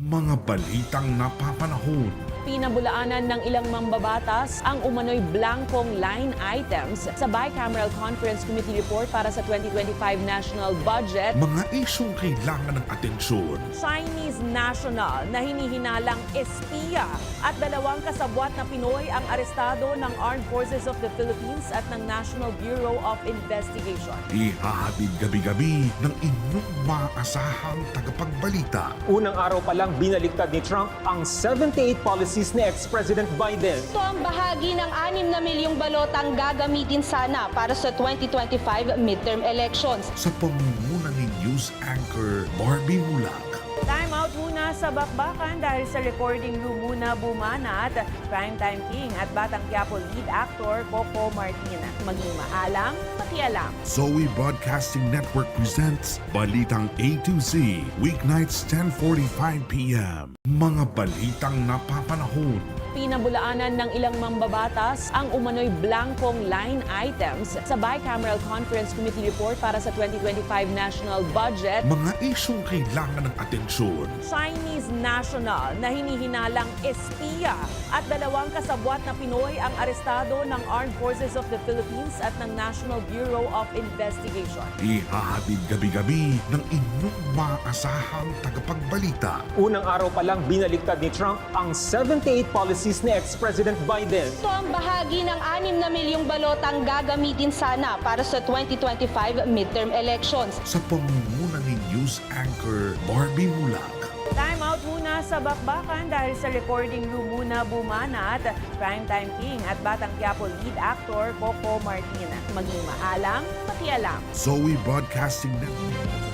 Mga balitang napapanahon, Pinabulaanan ng ilang mambabatas ang umano'y blankong line items sa Bicameral Conference Committee report para sa 2025 national budget. mga isyong kailangan ng atensyon. Chinese national na hinihinalang espiya at dalawang kasabwat na Pinoy ang arestado ng Armed Forces of the Philippines at ng National Bureau of Investigation. Ihahatid gabi-gabi ng inyong maasahang tagapagbalita. Unang araw pa lang binaliktad ni Trump ang 78 policies ni ex-President Biden. Ito ang bahagi ng 6 na milyong balotang gagamitin sana para sa 2025 midterm elections. Sa pamumuno ni news anchor Barbie Mulak. Out muna sa bakbakan dahil sa recording room muna bumanat Primetime King at Batang Quiapo lead actor Coco Martin. Maging maalam, makialam. Zoe Broadcasting Network presents Balitang A to Z, weeknights 10.45pm. Mga balitang napapanahon, Pinabulaanan ng ilang mambabatas ang umano'y blankong line items sa Bicameral Conference Committee report para sa 2025 national budget. mga isyong kailangan ng atensyon. Chinese national na hinihinalang espiya at dalawang kasabwat na Pinoy ang arestado ng Armed Forces of the Philippines at ng National Bureau of Investigation. Ihahatid gabi-gabi ng inyong maasahang tagapagbalita. Unang araw pa lang binaliktad ni Trump ang 78 policies ni ex-President Biden. Ito ang bahagi ng 6 na milyong balotang gagamitin sana para sa 2025 midterm elections. Sa pamumuno ni news anchor Barbie Mulak. Time out muna sa bakbakan dahil sa recording room muna bumanat Primetime King at Batang Quiapo lead actor Coco Martin. Maging maalam, makialam. Zoe Broadcasting Network.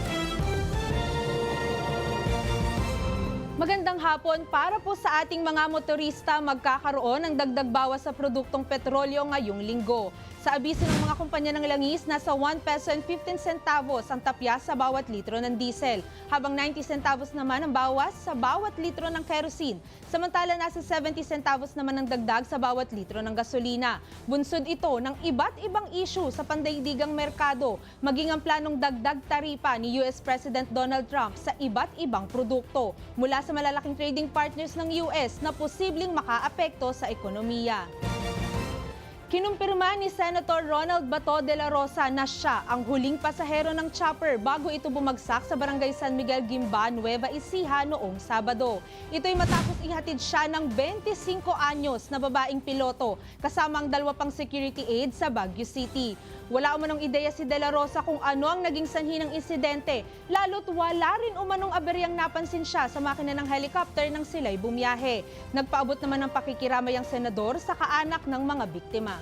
Magandang hapon para po sa ating mga motorista magkakaroon ng dagdag bawas sa produktong petrolyo ngayong linggo. Sa abiso ng mga kumpanya ng langis, nasa 1 peso and 15 centavos ang tapya sa bawat litro ng diesel, habang 90 centavos naman ang bawas sa bawat litro ng kerosene. Samantala nasa 70 centavos naman ang dagdag sa bawat litro ng gasolina. Bunsod ito ng iba't ibang issue sa pandaigdigang merkado, maging ang planong dagdag taripa ni US President Donald Trump sa iba't ibang produkto mula sa malalaking trading partners ng US na posibleng makaapekto sa ekonomiya. Kinumpirma ni Senator Ronald Bato de la Rosa na siya ang huling pasahero ng chopper bago ito bumagsak sa barangay San Miguel Gimba, Nueva Ecija noong Sabado. Ito'y matapos ihatid siya ng 25 anyos na babaeng piloto kasama ang dalawa pang security aid sa Baguio City. Wala umanong ideya si De La Rosa kung ano ang naging sanhi ng insidente, lalo't wala rin umanong aberyang napansin siya sa makina ng helicopter nang sila'y bumiyahe. Nagpaabot naman ng pakikiramay ang senador sa kaanak ng mga biktima.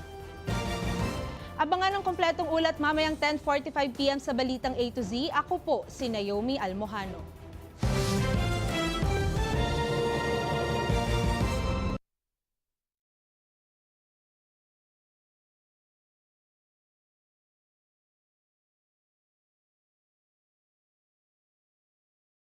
Abangan ang kompletong ulat mamayang 10.45pm sa Balitang A to Z. Ako po si Naomi Almohano.